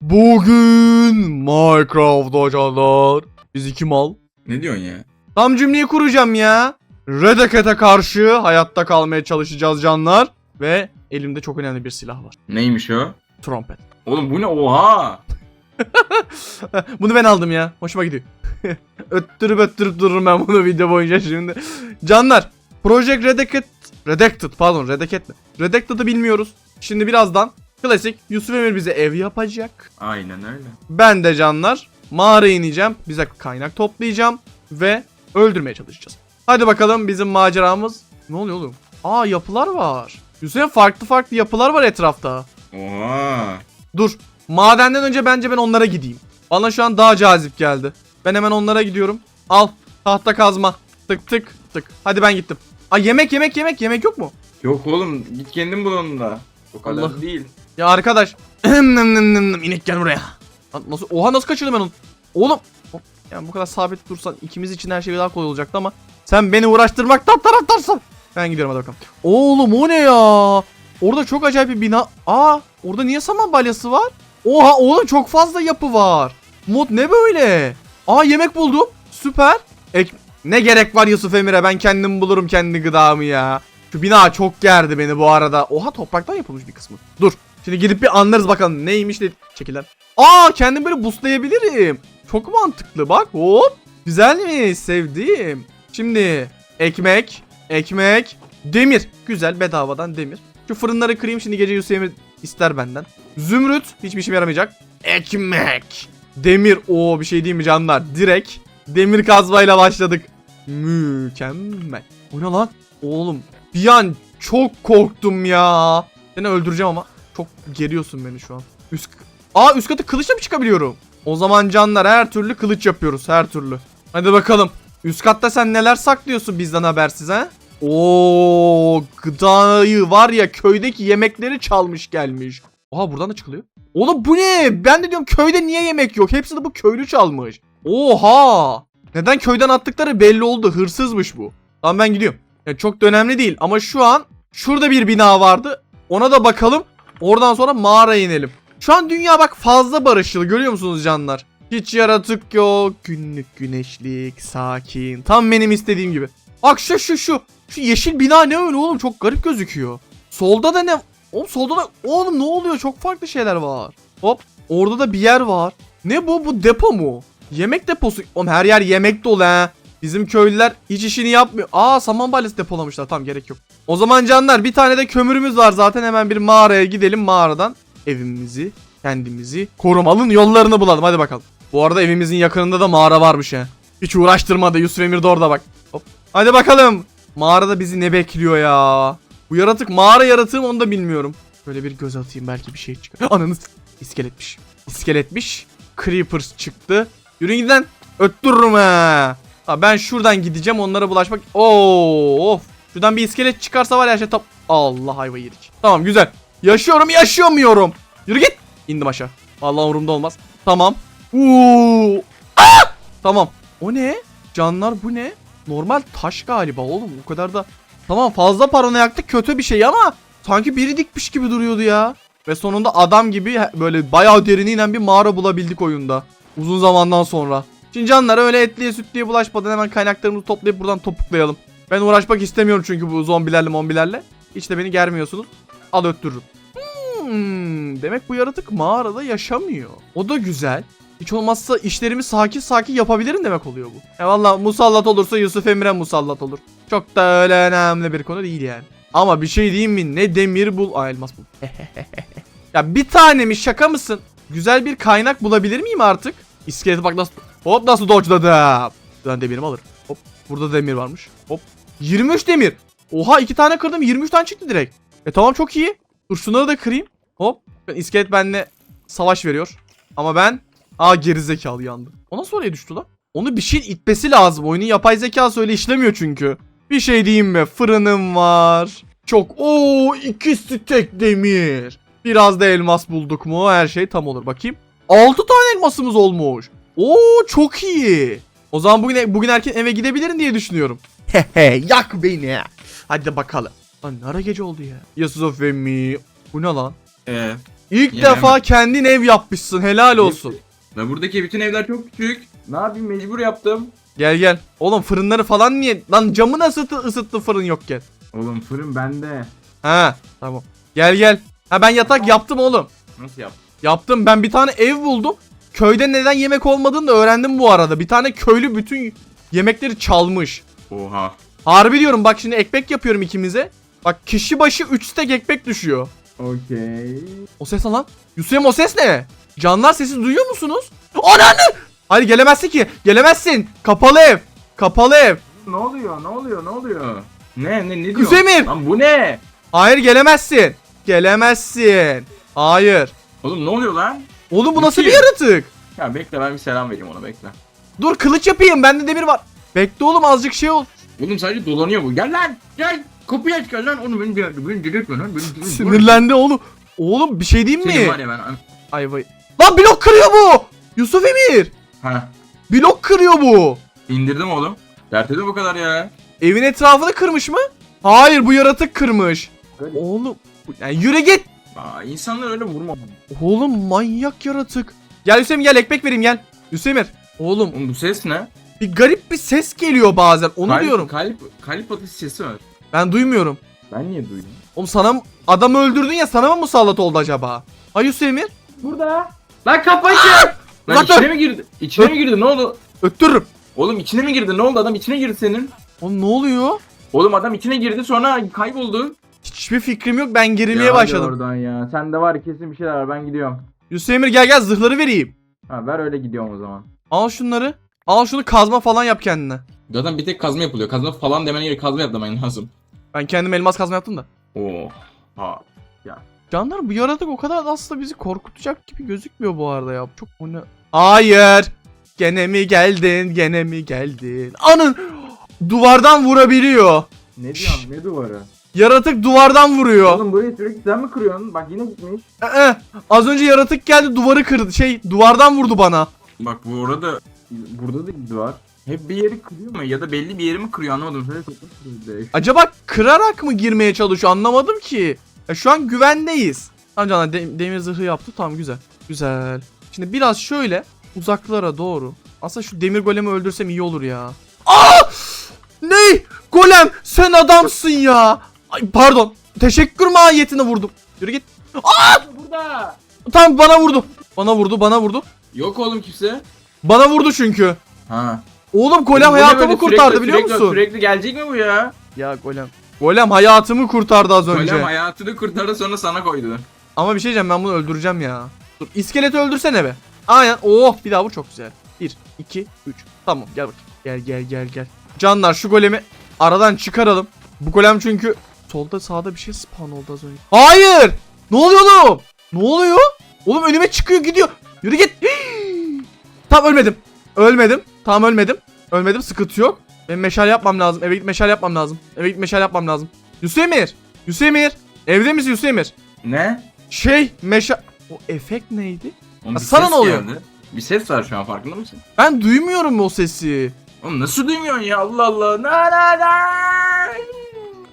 Bugün Minecraft'ta canlar. Biz iki mal. Ne diyorsun ya? Tam cümleyi kuracağım ya. Redeket'e karşı hayatta kalmaya çalışacağız canlar. Ve elimde çok önemli bir silah var. Neymiş o? Trompet. Oğlum bu ne? Oha! bunu ben aldım ya. Hoşuma gidiyor. öttürüp öttürüp dururum ben bunu video boyunca şimdi. Canlar. Project Redacted. Redacted pardon Redacted mi? Redacted'ı bilmiyoruz. Şimdi birazdan klasik Yusuf Emir bize ev yapacak. Aynen öyle. Ben de canlar mağaraya ineceğim. Bize kaynak toplayacağım. Ve öldürmeye çalışacağız. Hadi bakalım bizim maceramız. Ne oluyor oğlum? Aa yapılar var. Yusuf'un farklı farklı yapılar var etrafta. Oha! Dur. Madenden önce bence ben onlara gideyim. Bana şu an daha cazip geldi. Ben hemen onlara gidiyorum. Al. Tahta kazma. Tık tık tık. Hadi ben gittim. Ay yemek yemek yemek yemek yok mu? Yok oğlum git kendin bul onu da. O kadar Allah. değil. Ya arkadaş. İnek gel buraya. Lan Nasıl? Oha nasıl kaçırdım ben onu? Oğlum. Yani bu kadar sabit dursan ikimiz için her şey daha kolay olacaktı ama sen beni uğraştırmaktan taraftarsın. Ben gidiyorum hadi bakalım. Oğlum o ne ya? Orada çok acayip bir bina. Aa, orada niye saman balyası var? Oha oğlum çok fazla yapı var. Mod ne böyle? Aa yemek buldum. Süper. Ek ne gerek var Yusuf Emir'e? Ben kendim bulurum kendi gıdamı ya. Şu bina çok gerdi beni bu arada. Oha topraktan yapılmış bir kısmı. Dur. Şimdi gidip bir anlarız bakalım neymiş de çekilen. Aa kendim böyle boostlayabilirim. Çok mantıklı bak hop. Güzelmiş sevdim. Şimdi ekmek, ekmek, demir. Güzel bedavadan demir. Şu fırınları kırayım şimdi gece Yusuf ister benden. Zümrüt hiçbir işime yaramayacak. Ekmek. Demir o bir şey değil mi canlar? Direkt demir kazmayla başladık. Mükemmel. O ne lan? Oğlum bir an çok korktum ya. Seni öldüreceğim ama çok geriyorsun beni şu an. Üst Aa üst katı kılıçla mı çıkabiliyorum? O zaman canlar her türlü kılıç yapıyoruz her türlü. Hadi bakalım. Üst katta sen neler saklıyorsun bizden habersiz ha? Oo gıdayı var ya köydeki yemekleri çalmış gelmiş. Oha buradan da çıkılıyor. Oğlum bu ne? Ben de diyorum köyde niye yemek yok? Hepsini bu köylü çalmış. Oha! Neden köyden attıkları belli oldu. Hırsızmış bu. Tamam ben gidiyorum. Ya çok da önemli değil ama şu an şurada bir bina vardı. Ona da bakalım. Oradan sonra mağaraya inelim. Şu an dünya bak fazla barışçıl görüyor musunuz canlar? Hiç yaratık yok. Günlük güneşlik, sakin. Tam benim istediğim gibi. Bak şu şu şu. Şu yeşil bina ne öyle oğlum çok garip gözüküyor. Solda da ne? Oğlum solda da oğlum ne oluyor? Çok farklı şeyler var. Hop orada da bir yer var. Ne bu? Bu depo mu? Yemek deposu. Oğlum her yer yemek dolu ha. Bizim köylüler hiç işini yapmıyor. Aa saman balyası depolamışlar. Tamam gerek yok. O zaman canlar bir tane de kömürümüz var zaten. Hemen bir mağaraya gidelim mağaradan. Evimizi, kendimizi korumalım yollarını bulalım. Hadi bakalım. Bu arada evimizin yakınında da mağara varmış ha. Hiç uğraştırmadı. Yusuf Emir de orada bak. Hop. Hadi bakalım. Mağarada bizi ne bekliyor ya? Bu yaratık mağara yaratığı mı onu da bilmiyorum. Böyle bir göz atayım belki bir şey çıkar. Ananız. İskeletmiş. İskeletmiş. Creepers çıktı. Yürüyün giden. Öttürürüm ha. Ha, ben şuradan gideceğim onlara bulaşmak. Oo, of. Şuradan bir iskelet çıkarsa var ya şey top. Allah hayva yedik. Tamam güzel. Yaşıyorum yaşamıyorum. Yürü git. İndim aşağı. Allah umurumda olmaz. Tamam. Uuu. Ah! Tamam. O ne? Canlar bu ne? Normal taş galiba oğlum. O kadar da. Tamam fazla paranoyaklık kötü bir şey ama sanki biri dikmiş gibi duruyordu ya. Ve sonunda adam gibi böyle bayağı deriniyle bir mağara bulabildik oyunda. Uzun zamandan sonra. Şimdi canlar öyle etliye sütlüye bulaşmadan hemen kaynaklarımızı toplayıp buradan topuklayalım. Ben uğraşmak istemiyorum çünkü bu zombilerle mombilerle. Hiç de beni germiyorsunuz. Al öttürürüm. Hmm, demek bu yaratık mağarada yaşamıyor. O da güzel. Hiç olmazsa işlerimi sakin sakin yapabilirim demek oluyor bu. E valla musallat olursa Yusuf Emre musallat olur. Çok da öyle önemli bir konu değil yani. Ama bir şey diyeyim mi? Ne demir bul... Aa elmas bul. ya bir tane mi şaka mısın? Güzel bir kaynak bulabilir miyim artık? İskelete bak nasıl... Hop nasıl dodge'ladım. Ben demirimi alırım. Hop burada demir varmış. Hop 23 demir. Oha iki tane kırdım 23 tane çıktı direkt. E tamam çok iyi. Dur da kırayım. Hop. İskelet benimle savaş veriyor. Ama ben Aa gerizekalı yandı. O nasıl oraya düştü lan? Onu bir şey itmesi lazım. Oyunun yapay zekası öyle işlemiyor çünkü. Bir şey diyeyim mi? Fırınım var. Çok. Oo ikisi tek demir. Biraz da elmas bulduk mu her şey tam olur. Bakayım. 6 tane elmasımız olmuş. Oo çok iyi. O zaman bugün bugün erken eve gidebilirim diye düşünüyorum. Hehe yak beni. Hadi bakalım. Lan ne ara gece oldu ya? Yusuf ve mi? Bu ne lan? Ee, İlk defa kendin ev yapmışsın. Helal olsun. Ve buradaki bütün evler çok küçük. Ne yapayım mecbur yaptım. Gel gel. Oğlum fırınları falan niye? Lan camı nasıl ısıttı, ısıttı fırın yokken? Oğlum fırın bende. Ha tamam. Gel gel. Ha ben yatak yaptım oğlum. Nasıl yaptın? Yaptım. Ben bir tane ev buldum. Köyde neden yemek olmadığını da öğrendim bu arada. Bir tane köylü bütün yemekleri çalmış. Oha. Harbi diyorum bak şimdi ekmek yapıyorum ikimize. Bak kişi başı 3 stek ekmek düşüyor. Okey. O ses ne lan? Yusuf'um o ses ne? Canlar sesi duyuyor musunuz? Ananı! Hayır gelemezsin ki. Gelemezsin. Kapalı ev. Kapalı ev. Ne oluyor? Ne oluyor? Ne oluyor? Ne ne ne diyor? Hüseyin! Lan bu ne? Hayır gelemezsin. Gelemezsin. Hayır. Oğlum ne oluyor lan? Oğlum bu nasıl bir yaratık? Ya bekle ben bir selam vereyim ona bekle. Dur kılıç yapayım. Bende demir var. Bekle oğlum azıcık şey ol. Oğlum sadece dolanıyor bu. Gel lan. Gel. Kapıyı aç gel lan. Onu beni beni beni delirtme lan. Beni delirtme. Sinirlendi oğlum. Oğlum bir şey diyeyim Senin mi? var ya ben. Ay vay. Lan blok kırıyor bu. Yusuf Emir. Ha. Blok kırıyor bu. İndirdim oğlum. Dert ediyor bu kadar ya. Evin etrafını kırmış mı? Hayır bu yaratık kırmış. Öyle. Oğlum. Yani yürü git. Aa, insanlar öyle vurma. Oğlum manyak yaratık. Gel Hüseyin gel ekmek vereyim gel. Hüseyin Oğlum bu ses ne? bir garip bir ses geliyor bazen onu kalp, diyorum. Kalp, kalp atışı sesi var. Ben duymuyorum. Ben niye duydum? Oğlum sana mı- adamı öldürdün ya sana mı musallat oldu acaba? Ay Hüseyin Emir Burada. Lan kapı açın. Lan Uzak dur. içine mi girdi? İçine mi girdi? Ne oldu? öttürürüm. Oğlum içine mi girdi? Ne oldu? Adam içine girdi senin. Oğlum ne oluyor? Oğlum adam içine girdi sonra kayboldu. Hiçbir fikrim yok ben gerilmeye Ya hadi başladım. Oradan ya. Sen de var kesin bir şeyler var. Ben gidiyorum. Hüseyin Emir gel gel zırhları vereyim. Ha ver öyle gidiyorum o zaman. Al şunları. Al şunu kazma falan yap kendine. Zaten bir tek kazma yapılıyor. Kazma falan demene gerek kazma yap demen lazım. Ben kendim elmas kazma yaptım da. Oo. Ha. Canlar bu yaratık o kadar da aslında bizi korkutacak gibi gözükmüyor bu arada ya. Çok o ne? Hayır. Gene mi geldin? Gene mi geldin? Anın duvardan vurabiliyor. Ne diyorsun? Ne duvarı? Yaratık duvardan vuruyor. Oğlum burayı sürekli sen mi kırıyorsun? Bak yine gitmiş. Ee, az önce yaratık geldi duvarı kırdı. Şey duvardan vurdu bana. Bak bu orada burada da bir duvar. Hep bir yeri kırıyor mu? Ya da belli bir yeri mi kırıyor anlamadım. Şöyle çok kırıyor. Acaba kırarak mı girmeye çalışıyor anlamadım ki. Ya şu an güvendeyiz. Tamam canlar de- demir zırhı yaptı tamam güzel. Güzel. Şimdi biraz şöyle uzaklara doğru. Aslında şu demir golemi öldürsem iyi olur ya. Aa! Ne? Golem sen adamsın ya. Ay, pardon. Teşekkür mahiyetine vurdum. Yürü git. Burada. Tamam bana vurdu. Bana vurdu bana vurdu. Yok oğlum kimse. Bana vurdu çünkü. Ha. Oğlum golem Bu ne böyle hayatımı kurtardı sürekli- biliyor sürekli- musun? Sürekli gelecek mi bu ya? Ya golem. Golem hayatımı kurtardı az önce. Golem hayatını kurtardı sonra sana koydu. Ama bir şey diyeceğim ben bunu öldüreceğim ya. Dur iskeleti öldürsene be. Aynen oh bir daha vur çok güzel. 1, 2, 3. Tamam gel bakayım. Gel gel gel gel. Canlar şu golemi aradan çıkaralım. Bu golem çünkü solda sağda bir şey spawn oldu az önce. Hayır! Ne oluyor oğlum? Ne oluyor? Oğlum önüme çıkıyor gidiyor. Yürü git. Tam ölmedim. Ölmedim. Tam ölmedim. Ölmedim sıkıntı yok. Benim meşale yapmam lazım. Eve git meşale yapmam lazım. Eve git meşale yapmam lazım. Hüseyinir. Hüseyinir. Evde misin Hüseyinir? Ne? Şey meşa... O efekt neydi? Oğlum bir sana ses ne oluyor? geldi. Bir ses var şu an farkında mısın? Ben duymuyorum o sesi. Oğlum nasıl duymuyorsun ya Allah Allah. Na na na.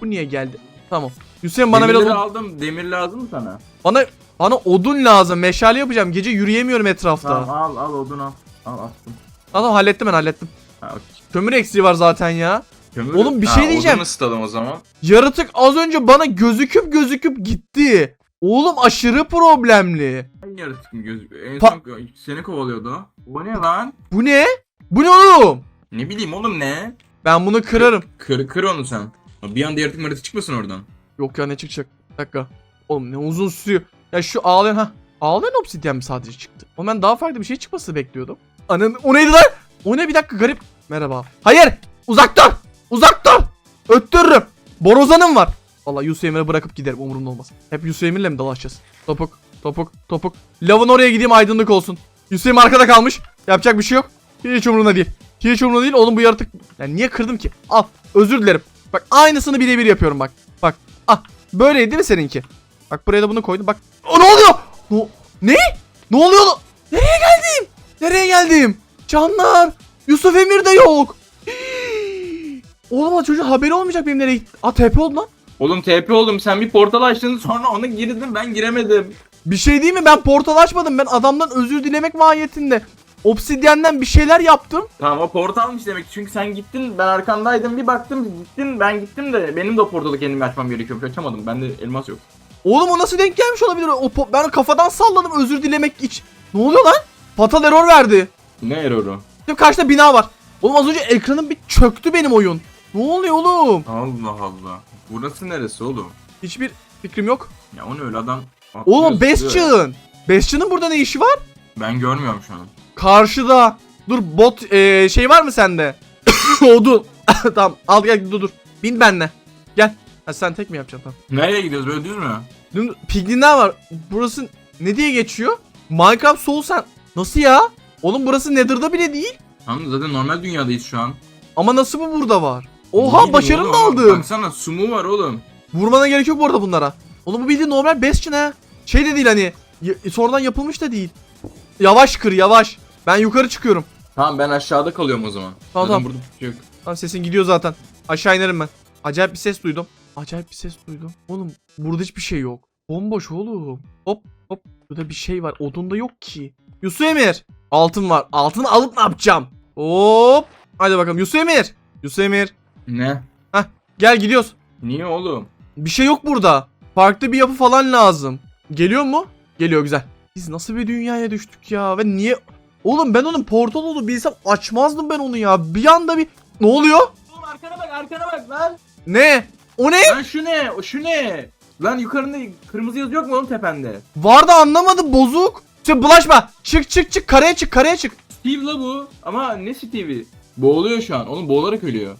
Bu niye geldi? Tamam. Hüseyin bana Demirleri biraz aldım. Demir lazım mı sana? bana bana odun lazım. Meşale yapacağım. Gece yürüyemiyorum etrafta. Tamam al al odun al. Al attım. tamam hallettim ben hallettim. Ha, okey. Kömür eksiği var zaten ya. Kömür- Oğlum bir şey diyeceğim. Odun ısıtalım o zaman. Yaratık az önce bana gözüküp gözüküp gitti. Oğlum aşırı problemli. Hangi yaratık mı gözüküyor? En Pa- son seni kovalıyordu o. O ne lan? Bu ne? Bu ne oğlum? Ne bileyim oğlum ne? Ben bunu kırarım. Kır, kır onu sen. Bir anda yaratık maratık çıkmasın oradan. Yok ya ne çıkacak? Bir dakika. Oğlum ne uzun sürüyor. Ya şu ağlayan ha. Ağlayan obsidyen mi sadece çıktı? Oğlum ben daha farklı bir şey çıkmasını bekliyordum. Ananı o neydi lan? O ne bir dakika garip. Merhaba. Hayır. Uzak dur. Uzak dur. Öttürürüm. Borozanım var. Valla Yusuf Emir'e bırakıp giderim umurumda olmaz. Hep Yusuf Emir'le mi dalaşacağız? Topuk. Topuk. Topuk. Lavın oraya gideyim aydınlık olsun. Yusuf Emir arkada kalmış. Yapacak bir şey yok. Hiç umurumda değil. Hiç umurumda değil. Oğlum bu yaratık. Yani niye kırdım ki? Al. Özür dilerim. Bak aynısını birebir yapıyorum bak. Bak. Ah. Böyleydi değil mi seninki? Bak buraya da bunu koydum. Bak. O ne oluyor? No. Ne? Ne oluyor? Nereye geldim? Nereye geldim? Canlar. Yusuf Emir de yok. Oğlum o çocuğun haberi olmayacak benim nereye gitti. Aa TP oldu lan. Oğlum TP oldum sen bir portal açtın sonra ona girdin ben giremedim. Bir şey değil mi? Ben portal açmadım. Ben adamdan özür dilemek mahiyetinde. Obsidyenden bir şeyler yaptım. Tamam o portalmış demek ki. çünkü sen gittin ben arkandaydım bir baktım gittin ben gittim de benim de o portalı kendim açmam gerekiyormuş açamadım bende elmas yok. Oğlum o nasıl denk gelmiş olabilir? O ben kafadan salladım özür dilemek için. Ne oluyor lan? Fatal error verdi. Ne erroru? Şimdi karşıda bina var. Oğlum az önce ekranım bir çöktü benim oyun. Ne oluyor oğlum? Allah Allah. Burası neresi oğlum? Hiçbir fikrim yok. Ya o ne öyle adam Oğlum. Bastion. Bastion'ın burada ne işi var? Ben görmüyorum şu an. Karşıda. Dur bot eee, şey var mı sende? Odun. tamam al gel dur dur. Bin benle. Gel. Ha sen tek mi yapacaksın tamam. Nereye gidiyoruz böyle düz mü? Dün piglinler var. Burası ne diye geçiyor? Minecraft Soul sen. Nasıl ya? Oğlum burası Nether'da bile değil. Tamam zaten normal dünyadayız şu an. Ama nasıl bu burada var? Oha bileyim başarım oğlum, da aldım. Baksana sumu var oğlum. Vurmana gerek yok bu arada bunlara. Oğlum bu bildiğin normal Bastion ha. Şey de değil hani. sonradan yapılmış da değil. Yavaş kır yavaş. Ben yukarı çıkıyorum. Tamam ben aşağıda kalıyorum o zaman. Tamam, Zaten tamam. burada bir şey yok. Tamam sesin gidiyor zaten. Aşağı inerim ben. Acayip bir ses duydum. Acayip bir ses duydum. Oğlum burada hiçbir şey yok. Bomboş oğlum. Hop hop. Burada bir şey var. Odunda yok ki. Yusuf Emir. Altın var. Altını alıp ne yapacağım? Hop. Hadi bakalım Yusuf Emir. Yusuf Emir. Ne? Gel gidiyoruz. Niye oğlum? Bir şey yok burada. Farklı bir yapı falan lazım. Geliyor mu? Geliyor güzel. Biz nasıl bir dünyaya düştük ya? Ve niye? Oğlum ben onun portal olduğunu bilsem açmazdım ben onu ya. Bir anda bir... Ne oluyor? Oğlum arkana bak arkana bak lan. Ne? O ne? Lan şu ne? O şu ne? Lan yukarında kırmızı yazı yok mu oğlum tepende? Var da anlamadım bozuk. Sen bulaşma. Çık çık çık karaya çık karaya çık. Steve la bu. Ama ne Steve'i? Boğuluyor şu an. Oğlum boğularak ölüyor.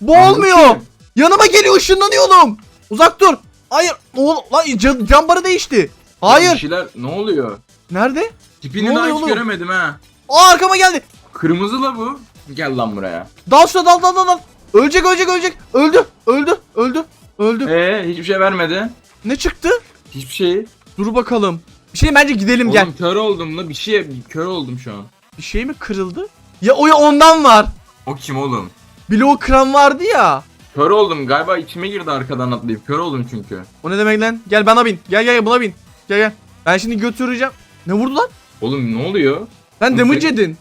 Bu olmuyor. Anladım. Yanıma geliyor ışınlanıyor oğlum. Uzak dur. Hayır. Oğlum lan can, can barı değişti. Bir Hayır. şeyler ne oluyor? Nerede? Tipini Ne daha oluyor hiç oğlum? göremedim ha. Aa arkama geldi. Kırmızı la bu. Gel lan buraya. Dal şuna dal dal dal dal. Ölecek ölecek ölecek. Öldü. Öldü. Öldü. Öldü. Ee hiçbir şey vermedi. Ne çıktı? Hiçbir şey. Dur bakalım. Bir şey bence gidelim gel. Oğlum kör oldum la bir şey kör oldum şu an. Bir şey mi kırıldı? Ya o ya ondan var. O kim oğlum? Bloğu kıran vardı ya. Kör oldum galiba içime girdi arkadan atlayıp kör oldum çünkü. O ne demek lan? Gel bana bin. Gel gel gel buna bin. Gel gel. Ben şimdi götüreceğim. Ne vurdu lan? Oğlum ne oluyor? Sen damage yedin.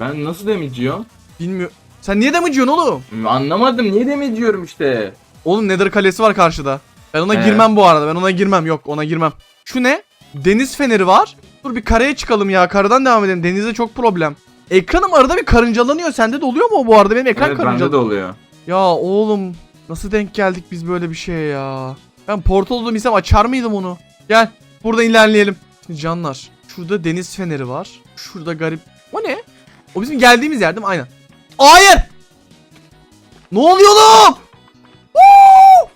Ben nasıl damage yiyorum? Bilmiyorum. Sen niye damage yiyorsun oğlum? Anlamadım niye damage yiyorum işte. Oğlum Nether kalesi var karşıda. Ben ona Ee? girmem bu arada. Ben ona girmem. Yok ona girmem. Şu ne? Deniz feneri var. Dur bir karaya çıkalım ya. Karadan devam edelim. Denizde çok problem. Ekranım arada bir karıncalanıyor. Sende de oluyor mu bu arada? Benim ekran evet bende karıncalanıyor. de oluyor. Ya oğlum nasıl denk geldik biz böyle bir şeye ya? Ben portal olduğumu bilsem açar mıydım onu? Gel burada ilerleyelim. Şimdi canlar şurada deniz feneri var. Şurada garip. O ne? O bizim geldiğimiz yer değil mi? Aynen. Hayır! Ne oluyor? Woo!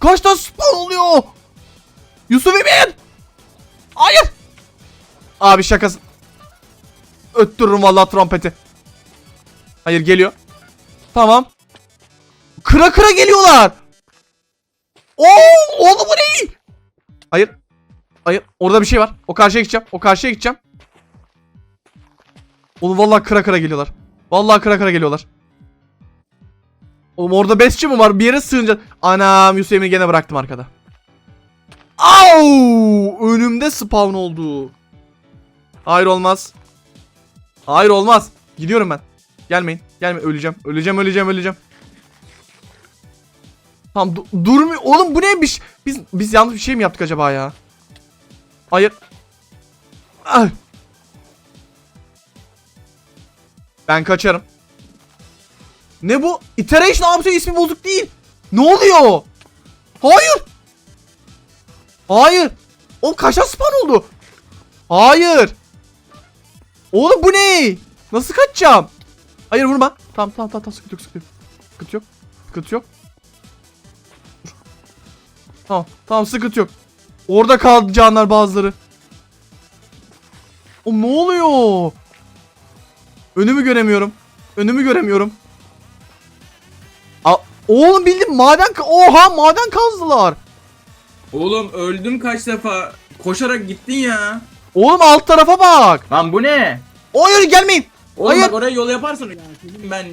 Kaç tane spawn oluyor? Yusuf Emir! Hayır! Abi şakası. Öttürürüm vallahi trompeti. Hayır geliyor. Tamam. Kıra kıra geliyorlar. Oo, oğlum bu ne? Hayır. Hayır. Orada bir şey var. O karşıya gideceğim. O karşıya gideceğim. Oğlum vallahi kıra kıra geliyorlar. Vallahi kıra kıra geliyorlar. Oğlum orada besçi mi var? Bir yere sığınca. Anam Yusuf Emir'i gene bıraktım arkada. Au! Önümde spawn oldu. Hayır olmaz. Hayır olmaz. Gidiyorum ben. Gelmeyin. Gelmeyin. Öleceğim. Öleceğim. Öleceğim. Öleceğim. Tamam du- durmuyor. Oğlum bu neymiş? Biz biz yanlış bir şey mi yaptık acaba ya? Hayır. Ah. Ben kaçarım. Ne bu? Iteration abi ismi bozuk değil. Ne oluyor? Hayır. Hayır. O kaşa spawn oldu. Hayır. Oğlum bu ne? Nasıl kaçacağım? Hayır vurma. Tamam tamam tamam, tamam. sıkıntı yok sıkıntı yok. Sıkıntı yok. Sıkıntı yok. Tamam tamam sıkıntı yok. Orada kaldı canlar bazıları. O ne oluyor? Önümü göremiyorum. Önümü göremiyorum. A Oğlum bildim maden Oha maden kazdılar. Oğlum öldüm kaç defa. Koşarak gittin ya. Oğlum alt tarafa bak. Lan bu ne? Hayır gelmeyin. Oğlum Hayır. bak oraya yol yaparsın. Ya, çocuğum ben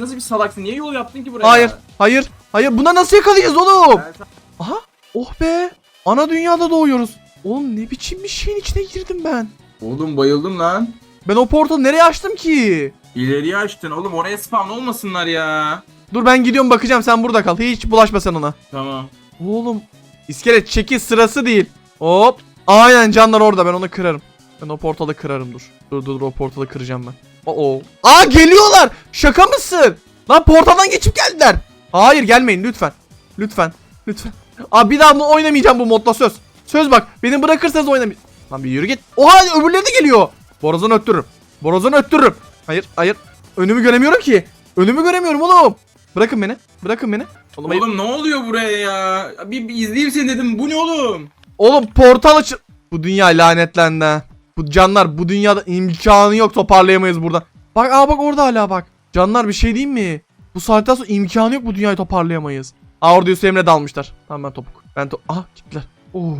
nasıl bir salaksın? Niye yol yaptın ki buraya? Hayır. Hayır. Hayır. Buna nasıl yakalayacağız oğlum? Ben Aha. Oh be. Ana dünyada doğuyoruz. Oğlum ne biçim bir şeyin içine girdim ben. Oğlum bayıldım lan. Ben o portalı nereye açtım ki? İleriye açtın oğlum oraya spawn olmasınlar ya. Dur ben gidiyorum bakacağım sen burada kal. Hiç bulaşma sen ona. Tamam. Oğlum iskelet çeki sırası değil. Hop. Aynen canlar orada ben onu kırarım. Ben o portalı kırarım dur. Dur dur dur, o portalı kıracağım ben. Oo. Aa geliyorlar. Şaka mısın? Lan portaldan geçip geldiler. Hayır gelmeyin lütfen. Lütfen. Lütfen. Aa bir daha bunu oynamayacağım bu modda söz. Söz bak beni bırakırsanız oynamayacağım. Lan bir yürü git. Oha öbürleri de geliyor. Borazanı öttürürüm. Borazanı öttürürüm. Hayır hayır. Önümü göremiyorum ki. Önümü göremiyorum oğlum. Bırakın beni. Bırakın beni. Oğlum. Oğlum ne oluyor buraya ya? Bir, bir izleyeyim seni dedim. Bu ne oğlum? Oğlum portal açı... Bu dünya lanetlendi. Bu canlar bu dünyada imkanı yok toparlayamayız buradan. Bak aa bak orada hala bak. Canlar bir şey diyeyim mi? Bu saatten sonra imkanı yok bu dünyayı toparlayamayız. Aa orada Hüseyin Emre dalmışlar. Tamam ben topuk. Ben to... Aha gittiler. Oh.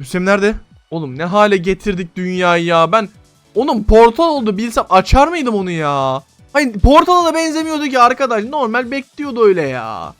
Hüseyin nerede? Oğlum ne hale getirdik dünyayı ya. Ben onun portal oldu bilsem açar mıydım onu ya? Hayır portala da benzemiyordu ki arkadaş. Normal bekliyordu öyle ya.